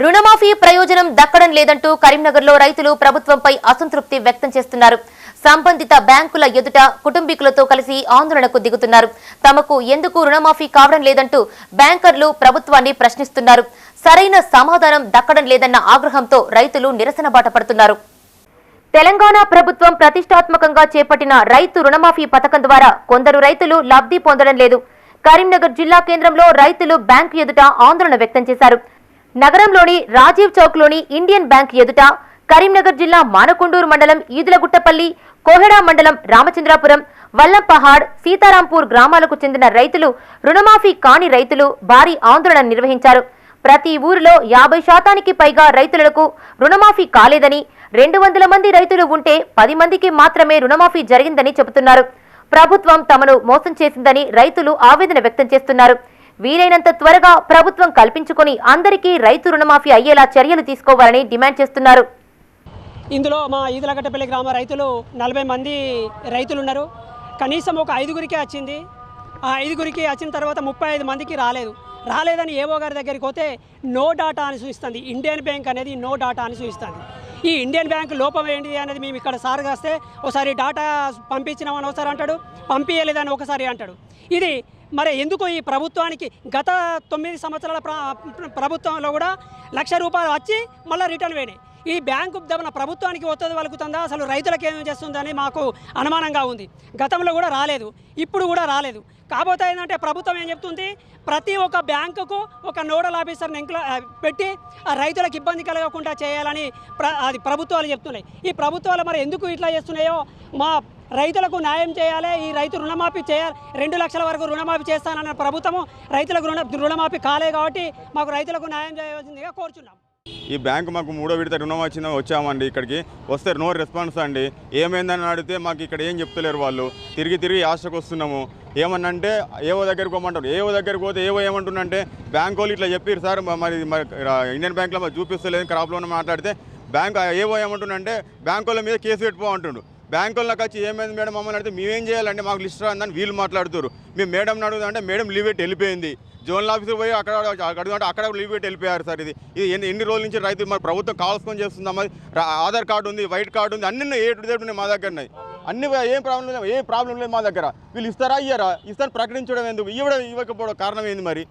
రుణమాఫీ ప్రయోజనం దక్కడం లేదంటూ కరీంనగర్లో రైతులు ప్రభుత్వంపై అసంతృప్తి వ్యక్తం చేస్తున్నారు. సంబంధిత బ్యాంకుల ఎదుట కుటుంబీకులతో కలిసి ఆందోళనకు దిగుతున్నారు. తమకు ఎందుకు రుణమాఫీ కావడం లేదంటూ బ్యాంకర్లు ప్రభుత్వాన్ని ప్రశ్నిస్తున్నారు. సరైన సమాధానం దక్కడం లేదన్న ఆగ్రహంతో రైతులు నిరసన బాట పడుతున్నారు. తెలంగాణ ప్రభుత్వం ప్రతిష్టాత్మకంగా చేపట్టిన రైతు రుణమాఫీ పథకం ద్వారా కొందరు రైతులు లబ్ధి పొందడం లేదు. కరీంనగర్ జిల్లా కేంద్రంలో రైతులు బ్యాంకు ఎదుట ఆందోళన వ్యక్తం చేశారు. నగరంలోని రాజీవ్ చౌక్లోని ఇండియన్ బ్యాంక్ ఎదుట కరీంనగర్ జిల్లా మానకొండూరు మండలం ఈదులగుట్టపల్లి కోహెడా మండలం రామచంద్రాపురం వల్లంపహాడ్ సీతారాంపూర్ గ్రామాలకు చెందిన రైతులు రుణమాఫీ కాని రైతులు భారీ ఆందోళన నిర్వహించారు. ప్రతి ఊరిలో యాభై శాతానికి పైగా రైతులకు రుణమాఫీ కాలేదని రెండు వందల మంది రైతులు ఉంటే పది మందికి మాత్రమే రుణమాఫీ జరిగిందని చెబుతున్నారు. ప్రభుత్వం తమను మోసం చేసిందని రైతులు ఆవేదన వ్యక్తం చేస్తున్నారు. వీలైనంత త్వరగా ప్రభుత్వం కల్పించుకొని అందరికీ రైతు రుణమాఫీ అయ్యేలా చర్యలు తీసుకోవాలని డిమాండ్ చేస్తున్నారు. ఇందులో మా ఈదలగట్టపల్లి గ్రామ రైతులు నలభై మంది రైతులు ఉన్నారు కనీసం ఒక ఐదుగురికే వచ్చింది. ఆ ఐదుగురికి వచ్చిన తర్వాత ముప్పై ఐదు మందికి రాలేదు. రాలేదని ఏవో గారి దగ్గరికి పోతే నో డాటా అని చూపిస్తుంది ఇండియన్ బ్యాంక్ అనేది నో డాటా అని చూపిస్తుంది ఈ ఇండియన్ బ్యాంక్ లోపం ఏంటి అనేది మేము ఇక్కడ సార్ కాస్తే ఒకసారి డాటా పంపించినామని ఒకసారి అంటాడు పంపించలేదని ఒకసారి అంటాడు. ఇది మరి ఎందుకు ఈ ప్రభుత్వానికి గత తొమ్మిది సంవత్సరాల ప్రభుత్వంలో కూడా లక్ష రూపాయలు వచ్చి మళ్ళీ రిటర్న్ వేయనాయి ఈ బ్యాంకు దమన ప్రభుత్వానికి ఒత్తిడి వలుకుతుందా? అసలు రైతులకు ఏం చేస్తుందని మాకు అనుమానంగా ఉంది. గతంలో కూడా రాలేదు. ఇప్పుడు కూడా రాలేదు. కాకపోతే ఏంటంటే ప్రభుత్వం ఏం చెప్తుంది? ప్రతి ఒక్క బ్యాంకుకు ఒక నోడల్ ఆఫీసర్ని ఎంక్లో పెట్టి ఆ రైతులకు ఇబ్బంది కలగకుండా చేయాలని ప్ర అది ప్రభుత్వాలు చెప్తున్నాయి. ఈ ప్రభుత్వాలు మరి ఎందుకు ఇట్లా చేస్తున్నాయో? మా రైతులకు న్యాయం చేయాలి. ఈ రైతు రుణమాఫీ చేయాలి రెండు లక్షల వరకు రుణమాఫీ చేస్తానన్న ప్రభుత్వము రైతులకు రుణ రుణమాఫీ కాలే కాబట్టి మాకు రైతులకు న్యాయం చేయవలసిందిగా కోరుచున్నాం. ఈ బ్యాంకు మాకు మూడో విడత రుణం వచ్చిన వచ్చామండి ఇక్కడికి. వస్తే నో రెస్పాన్స్ అండి. ఏమైందని అడిగితే మాకు ఇక్కడ ఏం చెప్తలేరు వాళ్ళు. తిరిగి తిరిగి ఆశకు వస్తున్నాము. ఏమన్నంటే ఏవో దగ్గరికి పోమంటారు. ఏవో దగ్గరికి పోతే ఏవో ఏమంటుందంటే బ్యాంక్ వాళ్ళు ఇట్లా చెప్పారు సార్ మరి ఇండియన్ బ్యాంక్లో మరి చూపిస్తలేదు క్రాప్ లోన్ మాట్లాడితే బ్యాంక్ ఏవో ఏమంటుందంటే బ్యాంక్ వాళ్ళ మీద కేసు పెట్టుకో అంటుండు. బ్యాంక్ వచ్చి ఏమైంది మేడం మమ్మల్ని అడిగితే మేమేం చేయాలంటే మాకు లిస్ట్ రాందని వీళ్ళు మాట్లాడుతారు మేము మేడం అడుగుతుంటే మేడం లీవ్ పెట్టి వెళ్ళిపోయింది. జోన్ ఆఫీస్కి పోయి అక్కడ అడుగుతుంటే అక్కడ లీవ్ పెట్టి వెళ్ళిపోయారు సార్ ఇది. ఇది ఎన్ని ఎన్ని రోజుల నుంచి రైతు మరి ప్రభుత్వం కావాల్సుకొని చేస్తుందా? మరి ఆధార్ కార్డు ఉంది వైట్ కార్డు ఉంది అన్ని ఏ టు ఉన్నాయి మా దగ్గర ఉన్నాయి. అన్ని ఏం ప్రాబ్లం లేదు ఏం ప్రాబ్లం లేదు మా దగ్గర. వీళ్ళు ఇస్తారా? ఇయ్యారా? ఇస్తారని ప్రకటించడం ఎందుకు? ఇవ్వడం ఇవ్వకపోవడం కారణం ఏంది మరి?